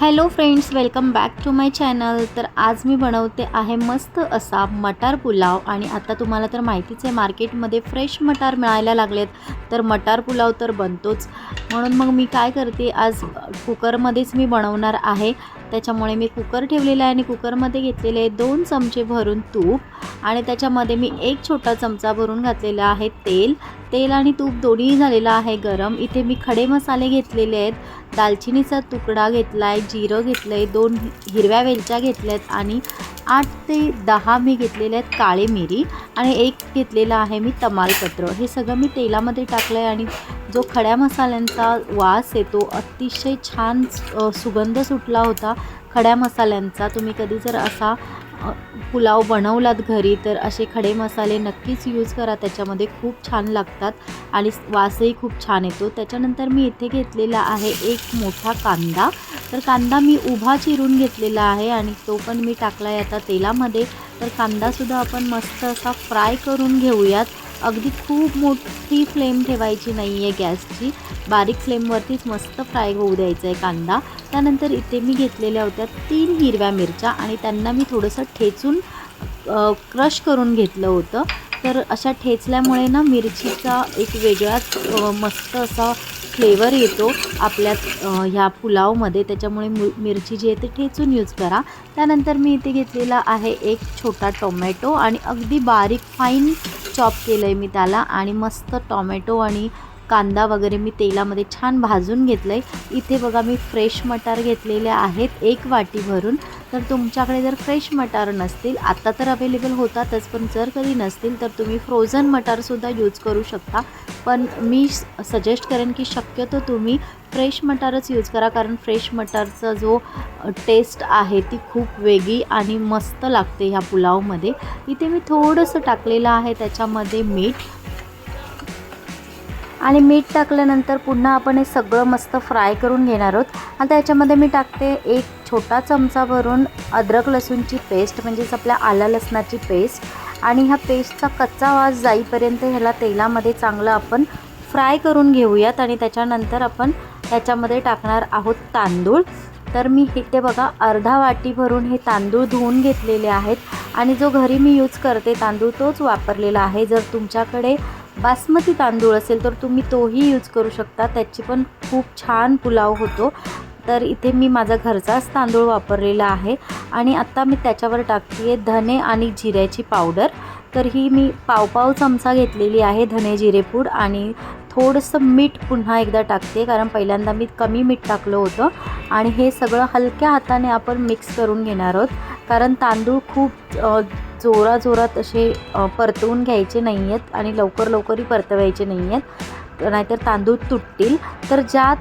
Hello friends welcome back to my channel. तर आज मी बनवते आहे मस्त असा मटार पुलाव आणि आता तुम्हाला तर माहितीच आहे मार्केटमध्ये फ्रेश मटार मिळायला लागलेत. तर मटार पुलाव तर बनतोच. म्हणून मग मी काय करते आज कुकरमध्येच मी बनवणार आहे. त्याच्यामुळे मी कुकर ठेवलेला आहे आणि कुकरमध्ये घेतलेले आहे दोन चमचे भरून तूप. आणि त्याच्यामध्ये मी एक छोटा चमचा भरून घातलेला आहे तेल. तेल आणि तूप दोन्ही झालेलं आहे गरम. इथे मी खडे मसाले घेतलेले आहेत. दालचिनीचा तुकडा घेतला आहे जिरं घेतलं आहे दोन हिरव्या वेलच्या घेतल्या आहेत आणि आठ ते दहा मी घेतलेले आहेत काळे मिरी. आणि एक घेतलेला आहे मी तमालपत्र. हे सगळं मी तेलामध्ये टाकलं आहे आणि जो खड्या मसाल्यांचा वास येतो अतिशय छान सुगंध सुटला होता खड्या मसाल्यांचा. तुम्ही कधी जर असा पुलाव बनवलात घरी तर असे खडे मसाले नक्कीच यूज करा. त्याच्यामध्ये खूप छान लागतात आणि वासही खूप छान येतो. त्याच्यानंतर मी इथे घेतलेला आहे एक मोठा कांदा. तर कांदा मी उभा चिरून घेतलेला आहे आणि तो पण मी टाकला आहे आता तेलामध्ये. तर कांदासुद्धा आपण मस्त असा फ्राय करून घेऊयात. अगदी खूप मोठी फ्लेम ठेवायची नाही आहे गॅसची. बारीक फ्लेमवरतीच मस्त फ्राय होऊ द्यायचा आहे कांदा. त्यानंतर इथे मी घेतलेल्या होत्या तीन हिरव्या मिरच्या आणि त्यांना मी थोडंसं ठेचून क्रश करून घेतलं होतं. तर अशा ठेचल्यामुळे ना मिरचीचा एक वेगळाच मस्त असा फ्लेवर येतो आपल्या ह्या पुलावमध्ये. त्याच्यामुळे मि मिरची जी आहे ते ठेचून यूज करा. त्यानंतर मी इथे घेतलेला आहे एक छोटा टोमॅटो आणि अगदी बारीक फाईन चॉप केलं आहे मी त्याला आणि मस्त टॉमॅटो आणि कांदा वगैरे मी तेलामध्ये छान भाजून घेतलं आहे इथे बघा मी फ्रेश मटार घेतलेले आहेत एक वाटी भरून. तर तुमच्याकडे जर फ्रेश मटार नसतील आता तर अवेलेबल होतातच पण जर कधी नसतील तर तुम्ही फ्रोझन मटारसुद्धा यूज करू शकता. पण मी सजेस्ट करेन की शक्यतो तुम्ही फ्रेश मटारच यूज करा कारण फ्रेश मटारचा जो टेस्ट आहे ती खूप वेगळी आणि मस्त लागते ह्या पुलावमध्ये. इथे मी थोडंसं टाकलेलं आहे त्याच्यामध्ये मीठ. आणि मीठ टाकल्यानंतर पुन्हा आपण हे सगळं मस्त फ्राय करून घेणार आहोत. आता याच्यामध्ये मी टाकते एक छोटा चमचा भरून अद्रक लसूणची पेस्ट म्हणजेच आपल्या आला लसणाची पेस्ट. आणि ह्या पेस्टचा कच्चा वास जाईपर्यंत ह्याला तेलामध्ये चांगलं आपण फ्राय करून घेऊयात आणि त्याच्यानंतर आपण त्याच्यामध्ये टाकणार आहोत तांदूळ. तर मी इथे बघा अर्धा वाटी भरून हे तांदूळ धुवून घेतलेले आहेत. आणि जो घरी मी यूज करते तांदूळ तोच वापरलेला आहे. जर तुमच्याकडे बासमती तांदूळ असेल तर तुम्ही तोही यूज करू शकता. त्याची पण खूप छान पुलाव होतो. तर इथे मी माझा घरचाच तांदूळ वापरलेला आहे. आणि आत्ता मी त्याच्यावर टाकते आहे धने आणि जिऱ्याची पावडर. तर ही मी पावपाव चमचा घेतलेली आहे धने जिरेपूड आणि थोडंसं मीठ पुन्हा एकदा टाकते. कारण पहिल्यांदा मी कमी मीठ टाकलं होतं. आणि हे सगळं हलक्या हाताने आपण मिक्स करून घेणार आहोत. कारण तांदूळ खूप जोराजोरात असे परतवून घ्यायचे नाही आहेत आणि लवकर लवकरही परतवायचे नाही आहेत नाहीतर तांदूळ तुटतील. तर ज्या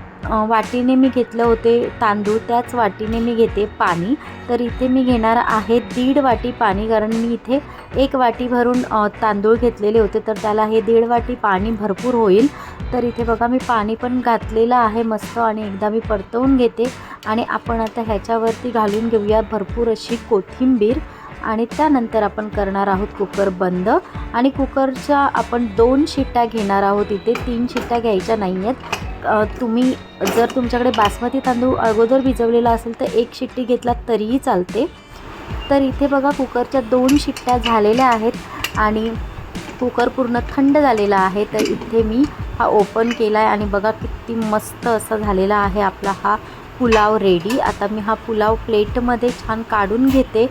वाटीने मी घेतलं होते तांदूळ त्याच वाटीने मी घेते पाणी. तर इथे मी घेणार आहे दीड वाटी पाणी कारण मी इथे एक वाटी भरून तांदूळ घेतलेले होते. तर त्याला हे दीड वाटी पाणी भरपूर होईल. तर इथे बघा मी पाणी पण घातलेलं आहे मस्त आणि एकदा मी परतवून घेते. आणि आपण आता ह्याच्यावरती घालून घेऊया भरपूर अशी कोथिंबीर. आणि त्यानंतर आपण करणार आहोत कुकर बंद. आणि कुकरच्या आपण दोन शिट्ट्या घेणार आहोत. इथे तीन शिट्ट्या घ्यायच्या नाही आहेत तुम्ही जर तुमच्याकडे बासमती तांदूळ अगोदर भिजवलेला असेल तर एक शिट्टी घेतलात तरीही चालते. तर इथे बघा कुकरच्या दोन शिट्ट्या झालेल्या आहेत आणि कुकर पूर्ण थंड झालेला आहे. तर इथे मी हा ओपन केला आहे आणि बघा किती मस्त असा झालेला आहे आपला हा पुलाव रेडी. आता मी हा पुलाव प्लेटमध्ये छान काढून घेते.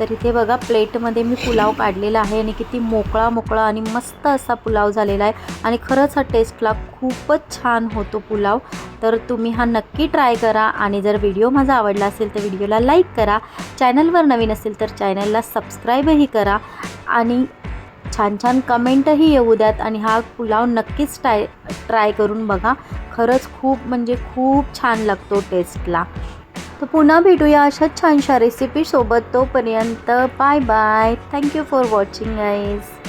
तर इथे बघा प्लेटमध्ये मी पुलाव काढलेला आहे आणि किती मोकळा मोकळा आणि मस्त असा पुलाव झालेला आहे. आणि खरंच हा टेस्टला खूपच छान होतो पुलाव. तर तुम्ही हा नक्की ट्राय करा आणि जर व्हिडिओ माझा आवडला असेल तर व्हिडिओला लाईक करा. चॅनलवर नवीन असेल तर चॅनलला सबस्क्राईबही करा. आणि छान छान कमेंटही येऊ द्यात आणि हा पुलाव नक्कीच ट्राय ट्राय करून बघा. खरंच खूप म्हणजे खूप छान लागतो टेस्टला तर पुन्हा भेटूया अशाच छानशा रेसिपीसोबत तोपर्यंत bye bye thank you for watching eyes